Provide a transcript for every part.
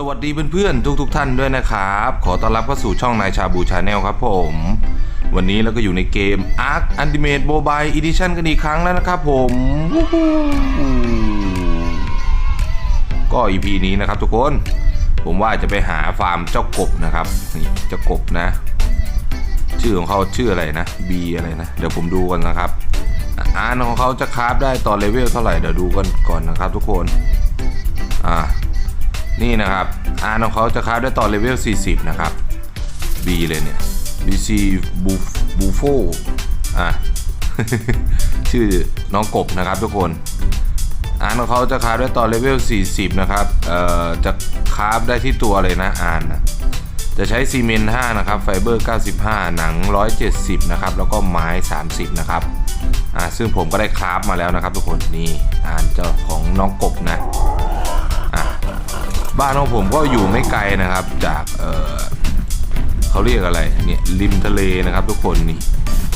สวัสดีเพื่อนๆทุกๆทท่านด้วยนะครับ ขอต้อนรับเข้าสู่ช่องนายชาบูชาแนลครับผม วันนี้เราก็อยู่ในเกม Ark Ultimate Mobile Edition กันอีกครั้งแล้วนะครับผม ก็ EP นี้นะครับทุกคน ผมว่าจะไปหาฟาร์มเจ้ากบนะครับนี่เจ้ากบนะ ชื่อของเขาชื่ออะไรนะ B อะไรนะ เดี๋ยวผมดูกันนะครับอ่านของเขาจะคราฟได้ตอนเลเวลเท่าไหร่เดี๋ยวดูกันก่อนนะครับทุกคน อ่า นี่นะครับอาร์ของเขาจะคราฟได้ต่อเลเวล 40 นะครับ B เลยเนี่ย BC Buffo อะ ชื่อน้องกบนะครับทุกคนอาร์ของเขาจะคราฟได้ต่อเลเวล 40 นะครับ เอ่อ จะคราฟได้ที่ตัวเลยนะอาร์นะจะใช้ซีเมนต์ 5 นะครับ ไฟเบอร์ 95 หนัง 170 นะครับ แล้วก็ไม้ 30 นะครับ อ่า ซึ่งผมก็ได้คราฟมาแล้วนะครับทุกคน นี่ อ่านเจ้าของน้องกบนะ บ้านของผมก็อยู่ไม่ไกลนะครับ จากเออเขาเรียกอะไรเนี่ยริมทะเลนะครับ ทุกคนนี่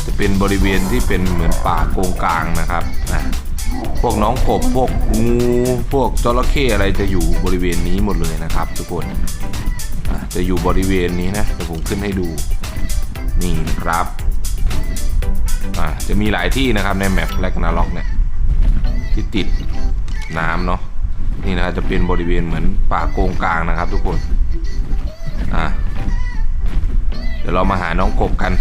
จะเป็นบริเวณที่เป็นเหมือนป่าโกงกลางนะครับนะพวกน้องกบพวกงูพวกจระเข้อะไรจะอยู่บริเวณนี้หมดเลยนะครับ ทุกคนจะอยู่บริเวณนี้นะเดี๋ยวผมขึ้นให้ดูนี่นะครับะจะมีหลายที่นะครับในแมปแลกนาล็อกเนี่ยที่ติดน้ำเนาะ นี่นะครับจะเป็นบริเวณเหมือนป่าโกงกลางนะครับ ทุกคนอะเดี๋ยวเรามาหาน้องกบกัน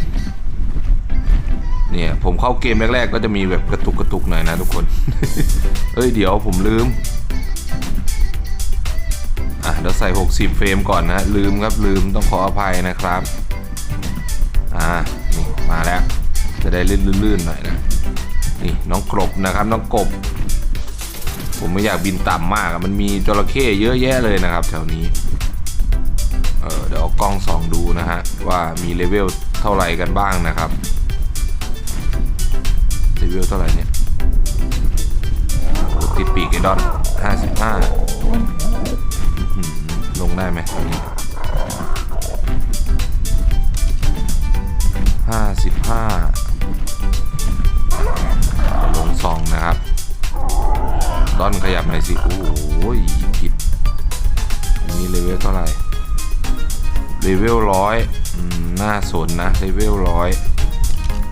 เนี่ยผมเข้าเกมแรกๆก็จะมีแบบกระตุกกระตุกหน่อยนะทุกคน เอ้ยเดี๋ยวผมลืม อะเดี๋ยวใส่ 60 เฟรมก่อนนะลืมครับลืมต้องขออภัยนะครับ อ่านี่มาแล้ว จะได้ลื่นๆหน่อยนะ นี่น้องกบนะครับน้องกบ ผมไม่อยากบินต่ำมากมันมีจระเข้เยอะแยะเลยนะครับ แถวนี้ เออเดี๋ยวเอากล้องส่องดูนะฮะ ว่ามีเลเวลเท่าไหร่กันบ้างนะครับเลเวลเท่าไหร่เนี่ยติดปีกไอ้ดอน55อื้อ สนนะเลเวลร้อย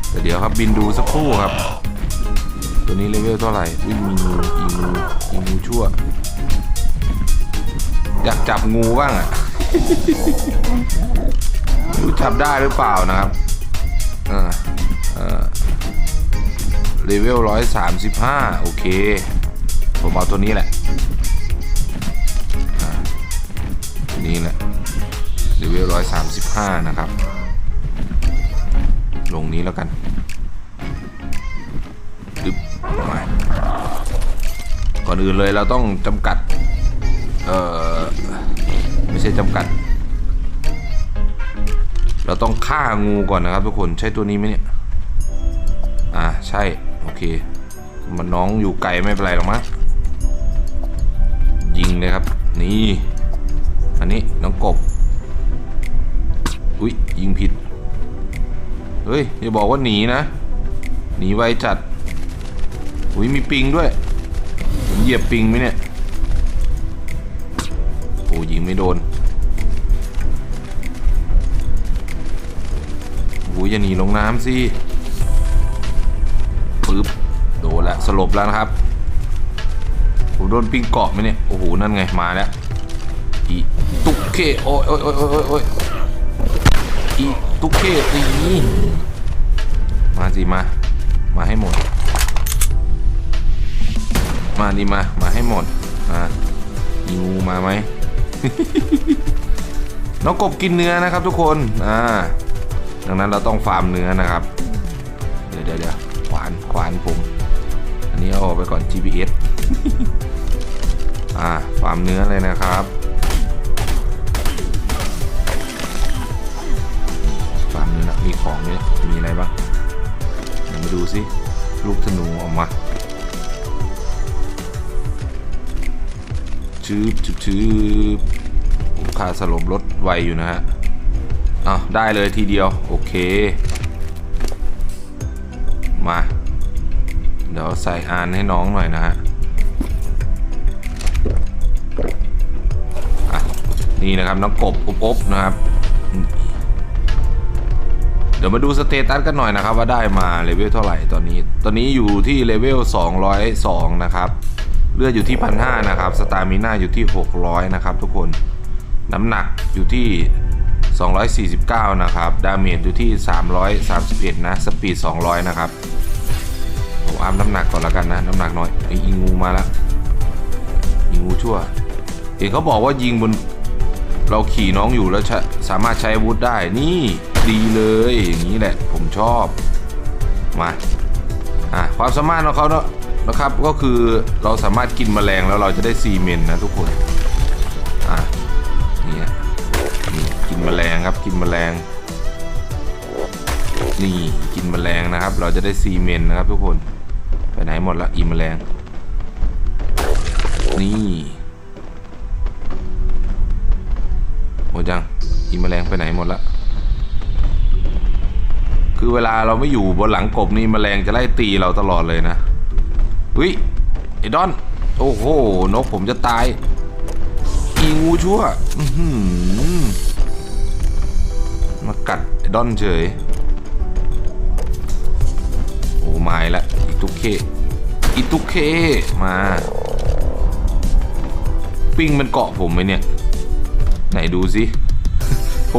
แต่เดี๋ยวครับบินดูสักครู่ครับ ตัวนี้เลเวลเท่าไหร่อุ้ยมีงูอีงูอีงูชั่ว อยากจับงูบ้างอะรู้จับได้หรือเปล่านะครับเออเออเลเวลร้อยสามสิบห้าโอเค ผมเอาตัวนี้แหละตัวนี้แหละเลเวลร้อยสามสิบห้านะครับ ลงนี้แล้วกันดึบมาก่อนอื่นเลยเราต้องจำกัด เอ่อไม่ใช่จำกัด เราต้องฆ่างูก่อนนะครับทุกคนใช่ตัวนี้ไหมเนี่ย อ่าใช่ โอเค มันน้องอยู่ไกลไม่เป็นไรหรอกมั้งยิงเลยครับ นี่ อันนี้น้องกบ อุ้ยยิงผิด เฮ้ยอย่าบอกว่าหนีนะ หนีไวจัดอุ้ยมีปิงด้วยผมเหยียบปิงไหมเนี่ยโอ้ยิงไม่โดนโอ้ยอย่าหนีลงน้ำสิปึ๊บโดนแล้วสลบแล้วนะครับผมโดนปิงเกาะไหมเนี่ยโอ้โหนั่นไงมาแล้วอีตุกเคโอ้ยโอ้ยโอ้ยโอ้ย ตุ๊กเคตีมาสิมา มาให้หมด มาดิมา มาให้หมดอะอีงูมาไหม น้องกบกินเนื้อนะครับทุกคน อ่า ดังนั้นเราต้องฟาร์มเนื้อนะครับ เดี๋ยวเดี๋ยวเดี๋ยวขวาน ขวานผม อันนี้เอาออกไปก่อน GPS อ่า ฟาร์มเนื้อเลยนะครับ มีของเนี่ยมีอะไรบ้างเดี๋ยวมาดูสิลูกธนูออกมาชืบชืบชืบค่าสลบรถไวอยู่นะฮะเอาได้เลยทีเดียว โอเค มา เดี๋ยวใส่อานให้น้องหน่อยนะฮะอะนี่นะครับน้องกบอบๆนะครับ เดี๋ยวมาดูสเตตัสกันหน่อยนะครับ ว่าได้มาเลเวลเท่าไหร่ตอนนี้ ตอนนี้อยู่ที่เลเวล 202 นะครับ เลือดอยู่ที่พันห้านะครับ สตามิน่าอยู่ที่ 600 นะครับ ทุกคน น้ำหนักอยู่ที่ 249 นะครับ ดาเมจอยู่ที่ 331 นะ สปีด 200 นะครับ ผมอัพน้ำหนักก่อนแล้วกันนะ น้ำหนักน้อยไอ้ยิงงูมาแล้วยิงงูชั่ว เห็นเขาบอกว่ายิงบนเราขี่น้องอยู่แล้วสามารถใช้อาวุธได้ นี่ ดีเลยอย่างนี้แหละผมชอบมาอะความสามารถของเขาเนอะนะครับก็คือเราสามารถกินแมลงแล้วเราจะได้ซีเมนต์นะทุกคนอะนี่นี่กินแมลงครับกินแมลงนี่กินแมลงนะครับ เราจะได้ซีเมนต์นะครับ ทุกคนไปไหนหมดละอีแมลงนี่หมดยังอีแมลงไปไหนหมดละ คือเวลาเราไม่อยู่บนหลังกบนี่แมลงจะไล่ตีเราตลอดเลยนะเฮ้ยไอ้ดอน โอ้โห นกผมจะตาย อีงูชั่วมากัดไอ้ดอนเฉย โอ้ไม้ละอีตุเคอีตุเคมา ปิ้งมันเกาะผมไหมเนี่ย ไหนดูสิ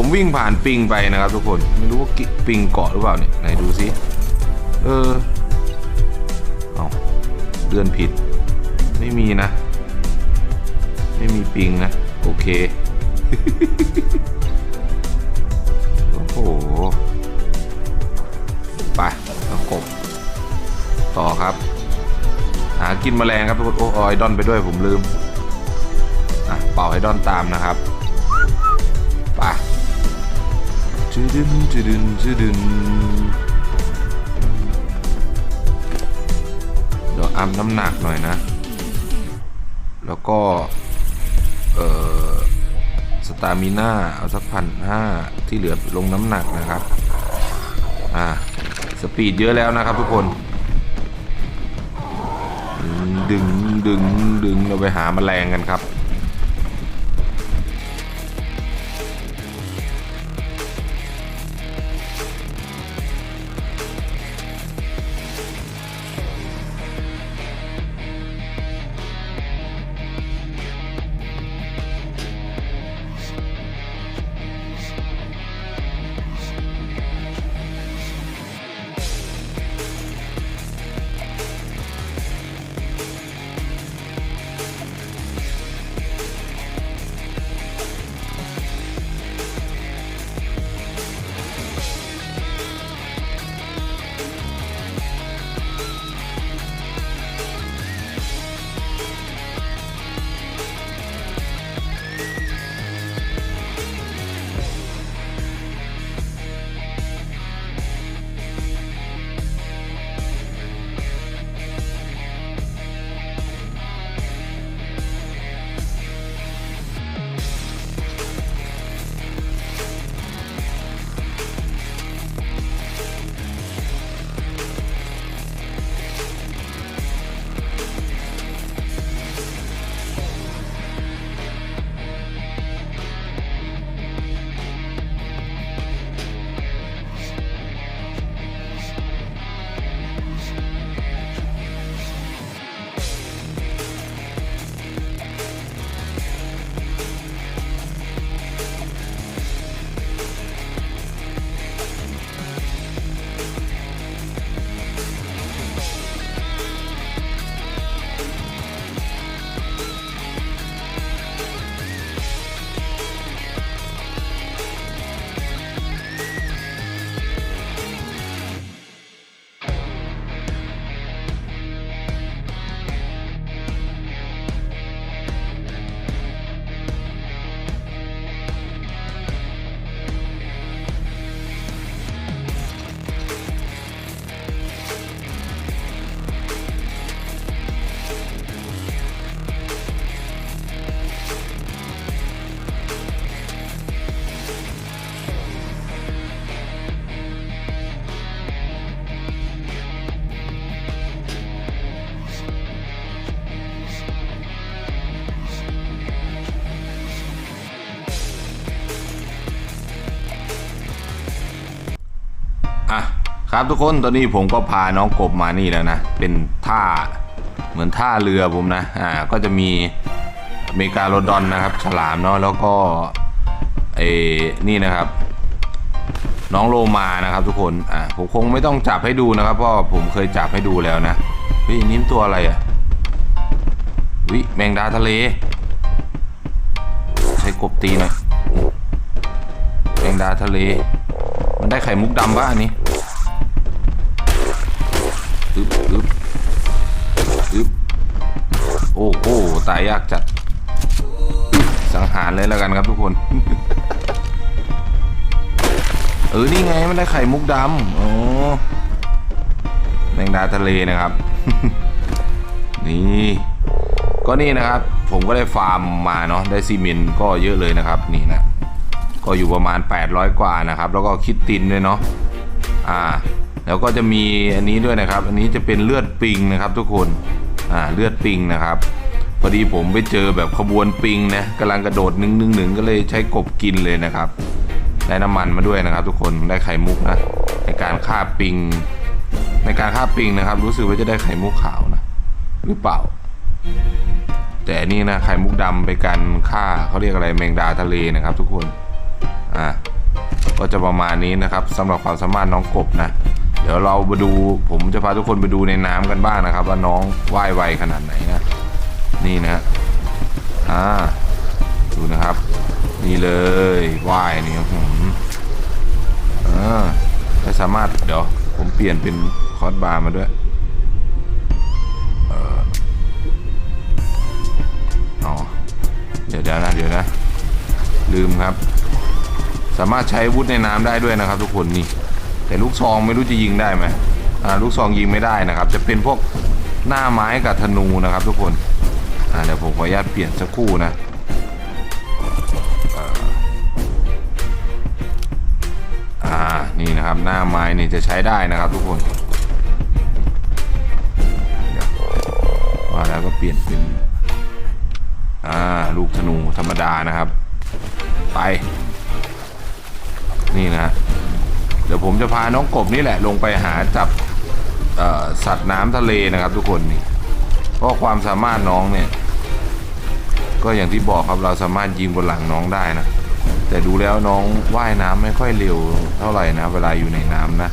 ผมวิ่งผ่านปิงไปนะครับทุกคน ไม่รู้ว่ากิปิงเกาะหรือเปล่าเนี่ย ไหนดูสิเออ เอาเลื่อนผิด ไม่มีนะ ไม่มีปิงนะ โอเค โอ้โห ไปเอากบ ต่อครับ หากินแมลงครับทุกคน โอ้เอาไอดอนไปด้วยผมลืม อะ เป่าไอดอนตามนะครับ ไป จืดึนจืดึนจืดึนเดี๋ยวอัพน้ำหนักหน่อยนะ แล้วก็ เอ่อ สตามิน่าเอาสักพันห้าที่เหลือลงน้ำหนักนะครับ อ่า สปีดเยอะแล้วนะครับทุกคน ดึงดึงดึงเราไปหาแมลงกันครับ ครับทุกคนตอนนี้ผมก็พาน้องกบมานี่แล้วนะ เป็นท่าเหมือนท่าเรือผมนะ อ่า ก็จะมีอเมริกาโรดอนนะครับ ฉลามเนาะแล้วก็เอนี่นะครับ น้องโลมานะครับ ทุกคนอ่าผมคงไม่ต้องจับให้ดูนะครับ เพราะผมเคยจับให้ดูแล้วนะเฮ้ยอันนี้มตัวอะไรอะ่ะวิแมงดาทะเล ใช้กบตีหน่อยแมงดาทะเล มันได้ไข่มุกดำปะอันนี้ อึบอึบอึบโอ้โหตายยากจัด สังหารเลยแล้วกันครับทุกคน เออ นี่ไงมันได้ไข่มุกดำโอ้แมงดาทะเลนะครับ นี่ก็นี่นะครับ ผมก็ได้ฟาร์มมาเนาะได้ซีเมนต์ก็เยอะเลยนะครับ นี่นะ ก็อยู่ประมาณ 800 กว่านะครับ แล้วก็คิดตินด้วยเนาะอ่า แล้วก็จะมีอันนี้ด้วยนะครับ อันนี้จะเป็นเลือดปิงนะครับ ทุกคนอ่าเลือดปิงนะครับพอดีผมไปเจอแบบขบวนปิงนะกำลังกระโดดหนึ่งหนึ่งหนึ่งก็เลยใช้กบกินเลยนะครับได้น้ำมันมาด้วยนะครับ ทุกคนได้ไข่มุกนะในการฆ่าปิง ในการฆ่าปิงนะครับ รู้สึกว่าจะได้ไข่มุกขาวนะหรือเปล่า แต่นี่นะไข่มุกดำไปการฆ่าเขาเรียกอะไรแมงดาทะเลนะครับ ทุกคนอ่าก็จะประมาณนี้นะครับสำหรับความสามารถน้องกบนะ ดี๋ยวเรามาดูผมจะพาทุกคนไปดูในน้ำกันบ้างนะครับ ว่าน้องว่ายไวขนาดไหนนะ นี่นะอ่าดูนะครับ นี่เลยว่ายนี่หืมอ่าไม่สามารถเดี๋ยวผมเปลี่ยนเป็นคอร์สบาร์มาด้วยเอออ๋อเดี๋ยวเดี๋ยวนะเดี๋ยวนะ ลืมครับ สามารถใช้วุธในน้ำได้ด้วยนะครับ ทุกคนนี่ แต่ลูกซองไม่รู้จะยิงได้ไหมอ่าลูกซองยิงไม่ได้นะครับ จะเป็นพวกหน้าไม้กับธนูนะครับ ทุกคนอ่าเดี๋ยวผมขออนุญาตเปลี่ยนสักคู่นะอ่านี่นะครับหน้าไม้นี่จะใช้ได้นะครับทุกคนเดี๋ยวว่าแล้วก็เปลี่ยนเป็นอ่าลูกธนูธรรมดานะครับ ไป นี่นะ เดี๋ยวผมจะพาน้องกบนี่แหละลงไปหาจับสัตว์น้ำทะเลนะครับ ทุกคนนี่เพราะความสามารถน้องเนี่ย ก็อย่างที่บอกครับเราสามารถยิงบนหลังน้องได้นะ แต่ดูแล้วน้องว่ายน้ำไม่ค่อยเร็วเท่าไหร่นะ เวลาอยู่ในน้ำนะ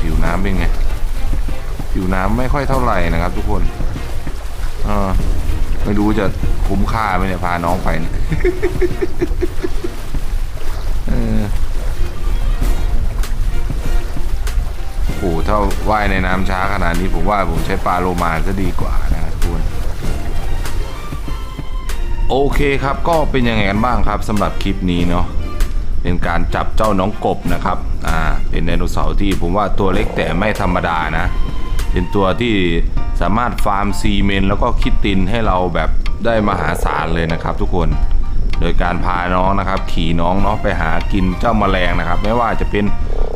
ผิวน้ำเป็นไงผิวน้ำไม่ค่อยเท่าไหร่นะครับ ทุกคนอไม่รู้จะคุ้มค่าไหมเนี่ยพาน้องไปเนี่ยาว่ายในน้ำช้าขนาดนี้ผมว่าผมใช้ปลาโลมาจะดีกว่านะครับทุกคนโอเคครับก็เป็นยังไงกันบ้างครับสำหรับคลิปนี้เนาะเป็นการจับเจ้าน้องกบนะครับอ่าเป็นไดโนเสาร์ที่ผมว่าตัวเล็กแต่ไม่ธรรมดานะเป็นตัวที่สามารถฟาร์มซีเมนต์แล้วก็คิดตินให้เราแบบได้มหาศาลเลยนะครับ ทุกคนโดยการพาน้องนะครับ ขี่น้องเนาะไปหากินเจ้าแมลงนะครับ ไม่ว่าจะเป็น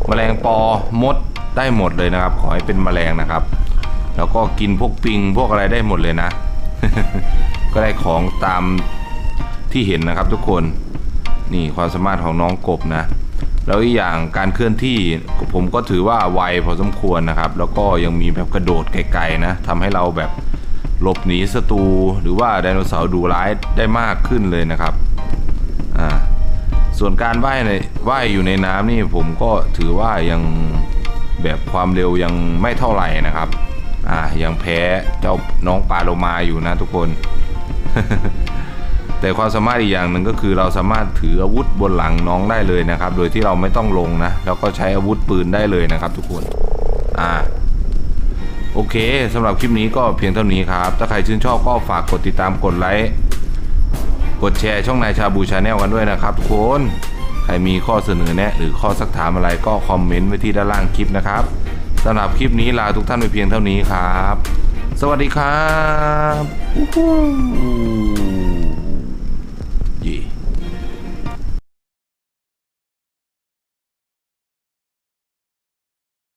แมลงปอมด ได้หมดเลยนะครับ ขอให้เป็นแมลงนะครับ แล้วก็กินพวกปิงพวกอะไรได้หมดเลยนะ ก็ได้ของตามที่เห็นนะครับทุกคนนี่ความสามารถของน้องกบนะ แล้วอีกอย่างการเคลื่อนที่ผมก็ถือว่าไวพอสมควรนะครับ แล้วก็ยังมีแบบกระโดดไกลๆนะทำให้เราแบบหลบหนีศัตรูหรือว่าไดโนเสาร์ดูร้ายได้มากขึ้นเลยนะครับอ่าส่วนการว่ายในว่ายอยู่ในน้ำนี่ผมก็ถือว่ายัง แบบความเร็วยังไม่เท่าไหร่นะครับอ่ายังแพ้เจ้าน้องปลาโลมาอยู่นะทุกคน แต่ความสามารถอีกอย่างหนึ่งก็คือเราสามารถถืออาวุธบนหลังน้องได้เลยนะครับ โดยที่เราไม่ต้องลงนะแล้วก็ใช้อาวุธปืนได้เลยนะครับ ทุกคนอ่าโอเคสำหรับคลิปนี้ก็เพียงเท่านี้ครับ ถ้าใครชื่นชอบก็ฝากกดติดตามกดไลค์กดแชร์ช่องนายชาบูชาแนลกันด้วยนะครับทุกคน ครมีข้อเสนอแนะ หรือข้อสักถามอะไรก็คอมเมนต์ไว้ที่ด้านล่างคลิปนะครับสำหรับคลิปนี้ลาทุกท่านไปเพียงเท่านี้ครับ สวัสดีครับ